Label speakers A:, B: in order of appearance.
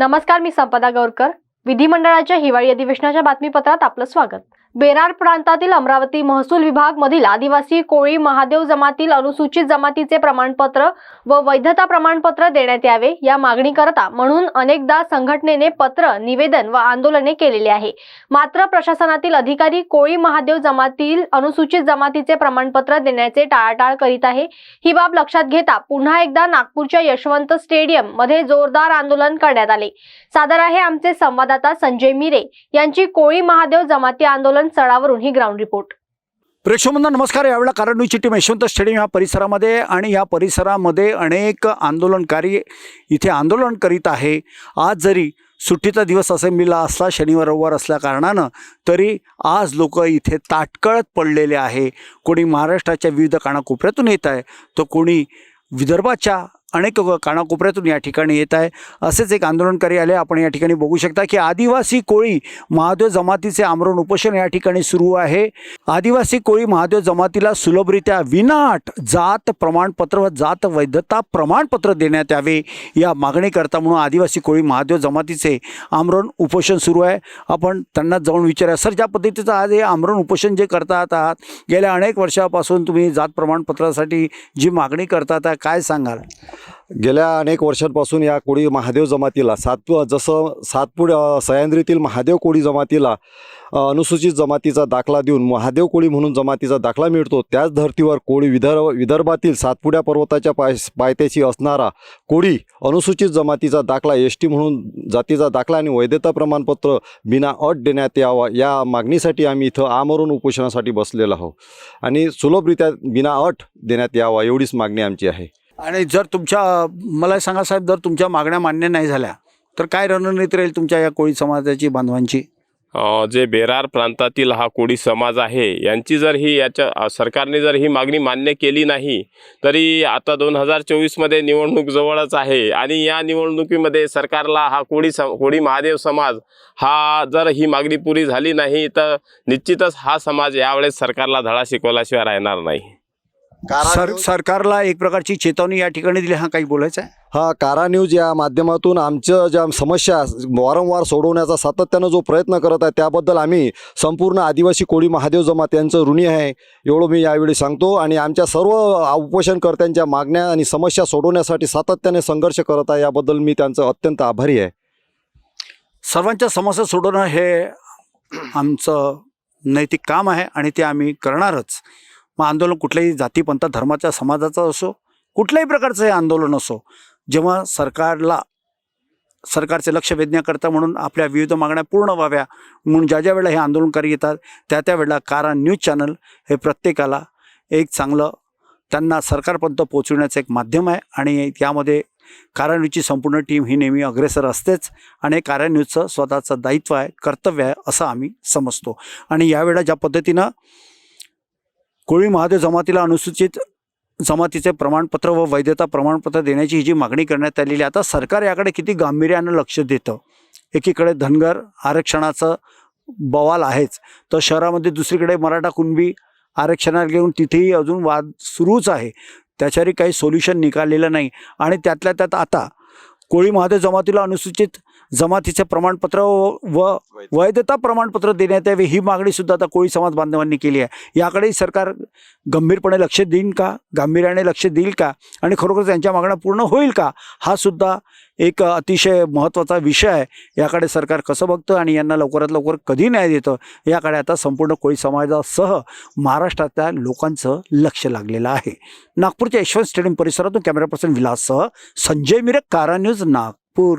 A: नमस्कार मी संपदा गौरकर. विधिमंडळाच्या हिवाळी अधिवेशनाच्या बातमीपत्रात आपलं स्वागत. बेरार प्रांतातील अमरावती महसूल विभाग मधील आदिवासी कोळी महादेव जमातील अनुसूचित जमातीचे प्रमाणपत्र व वैधता प्रमाणपत्र देण्यात यावे या मागणी करता म्हणून अनेकदा संघटनेने पत्र निवेदन व आंदोलने केलेली आहे. मात्र प्रशासनातील अधिकारी कोळी महादेव जमातील अनुसूचित जमातीचे प्रमाणपत्र देण्याचे टाळाटाळ करीत आहे. ही बाब लक्षात घेता पुन्हा एकदा नागपूरच्या यशवंत स्टेडियममध्ये जोरदार आंदोलन करण्यात आले. सादर आहे आमचे संवाद संवाददाता संजय मिरे यांची कोळी महादेव जमाती आंदोलन स्थळावरून ही ग्राउंड रिपोर्ट
B: प्रेक्षकांना नमस्कार. यावेळेला कारण न्यूजची टीम यशवंत स्टेडियम या परिसरामध्ये आणि या परिसरामध्ये अनेक आंदोलनकारी इथे आंदोलन करीत आहे. आज जरी सुट्टीचा दिवस असेंब्लीला असला शनिवार रविवार असल्या कारणानं तरी आज लोक इथे ताटकळत पडलेले आहे. कोणी महाराष्ट्राच्या विविध कानाकोपऱ्यातून येत आहे तर कोणी विदर्भाच्या अनेक कानाकोपऱ्यातून या ठिकाणी येत आहे. असेच एक आंदोलनकारी आले. आपण या ठिकाणी बघू शकता की आदिवासी कोळी महादेव जमातीचे आमरण उपोषण या ठिकाणी सुरू आहे. आदिवासी कोळी महादेव जमातीला सुलभरित्या विनाट जात प्रमाणपत्र व जात वैधता प्रमाणपत्र देण्यात यावे या मागणी करता म्हणून आदिवासी कोळी महादेव जमातीचे आमरण उपोषण सुरू आहे. आपण त्यांना जाऊन विचारूया सर ज्या पद्धतीचं आज हे आमरण उपोषण जे करतात आहात गेल्या अनेक वर्षापासून तुम्ही जात प्रमाणपत्रासाठी जी मागणी करतात काय सांगाल?
C: गेल्या अनेक वर्षांपासून या कोळी महादेव जमातीला सात जसं सातपुड सह्याद्रीतील महादेव कोळी जमातीला अनुसूचित जमातीचा दाखला देऊन महादेव कोळी म्हणून जमातीचा दाखला मिळतो त्याच धर्तीवर कोळी विदर्भ विदर्भातील सातपुड्या पर्वताच्या पाय पायथ्याशी असणारा कोळी अनुसूचित जमातीचा दाखला एस टी म्हणून जातीचा दाखला आणि वैधता प्रमाणपत्र बिना अट देण्यात यावा या मागणीसाठी आम्ही इथं आमरून उपोषणासाठी बसलेलो आहोत. आणि सुलभरित्या बिना अट देण्यात यावा एवढीच मागणी आमची आहे.
B: आणि जर तुमच्या मला सांगा साहेब जर तुमच्या मागण्या मान्य नाही झाल्या तर काय रणनीती राहील तुमच्या या कोळी समाजाची बांधवांची?
D: जे बेरार प्रांतातील हा कोळी समाज आहे यांची जर ही याच्या सरकारने जर ही मागणी मान्य केली नाही तरी आता दोन हजार चोवीसमध्ये निवडणूक जवळच आहे आणि या निवडणुकीमध्ये सरकारला हा कोळी सम कोळी महादेव समाज हा जर ही मागणी पुरी झाली नाही तर निश्चितच हा समाज यावेळेस सरकारला धडा शिकवल्याशिवाय राहणार नाही.
B: सर सरकारला एक प्रकारची चेतावणी या ठिकाणी दिली. हा काही बोलायचं आहे
C: हा कारा न्यूज या माध्यमातून आमच्या ज्या समस्या वारंवार सोडवण्याचा सातत्यानं जो प्रयत्न करत आहे त्याबद्दल आम्ही संपूर्ण आदिवासी कोळी महादेव जमात यांचं ऋणी आहे. एवढं मी यावेळी सांगतो आणि आमच्या सर्व उपोषणकर्त्यांच्या मागण्या आणि समस्या सोडवण्यासाठी सातत्याने संघर्ष करत आहे याबद्दल मी त्यांचं अत्यंत आभारी आहे.
B: सर्वांच्या समस्या सोडवणं हे आमचं नैतिक काम आहे आणि ते आम्ही करणारच. मग आंदोलन कुठल्याही जातीपंथ धर्माच्या समाजाचं असो कुठल्याही प्रकारचं हे आंदोलन असो जेव्हा सरकारला सरकारचे लक्ष वेधण्याकरता म्हणून आपल्या विविध मागण्या पूर्ण व्हाव्या म्हणून ज्या ज्या वेळेला हे आंदोलनकारी येतात त्या त्या वेळेला कारा न्यूज चॅनल हे प्रत्येकाला एक चांगलं त्यांना सरकारपर्यंत पोचवण्याचं एक माध्यम आहे आणि यामध्ये कारान्यूजची संपूर्ण टीम ही नेहमी अग्रेसर असतेच आणि हे कारा न्यूजचं स्वतःचं दायित्व आहे कर्तव्य आहे असं आम्ही समजतो. आणि यावेळेला ज्या पद्धतीनं कोळी महादेव जमातीला अनुसूचित जमातीचे प्रमाणपत्र व वैधता प्रमाणपत्र देण्याची ही जी मागणी करण्यात आलेली आहे आता सरकार याकडे किती गांभीर्यानं लक्ष देतं? एकीकडे धनगर आरक्षणाचं बवाल आहेच तर शहरामध्ये दुसरीकडे मराठा कुणबी आरक्षणाला घेऊन तिथेही अजून वाद सुरूच आहे. त्याच्यावरही काही सोल्युशन निकाललेलं नाही. आणि त्यातल्या त्यात आता कोळी महादेव जमातीला अनुसूचित जमातीचे प्रमाणपत्र व वैधता प्रमाणपत्र देण्यात यावे ही मागणी सुद्धा आता कोळी समाज बांधवांनी केली आहे. याकडेही सरकार गंभीरपणे लक्ष देईन का? गांभीर्याने लक्ष देईल का? आणि खरोखर त्यांच्या मागण्या पूर्ण होईल का? हा सुद्धा एक अतिशय महत्त्वाचा विषय आहे. याकडे सरकार कसं बघतं आणि यांना लवकरात लवकर कधी न्याय देतं? याकडे आता संपूर्ण कोळी समाजासह महाराष्ट्रातल्या लोकांचं लक्ष लागलेलं आहे. नागपूरच्या यशवंत स्टेडियम परिसरातून कॅमेरा पर्सन विलाससह संजय मिरक कारा न्यूज नागपूर.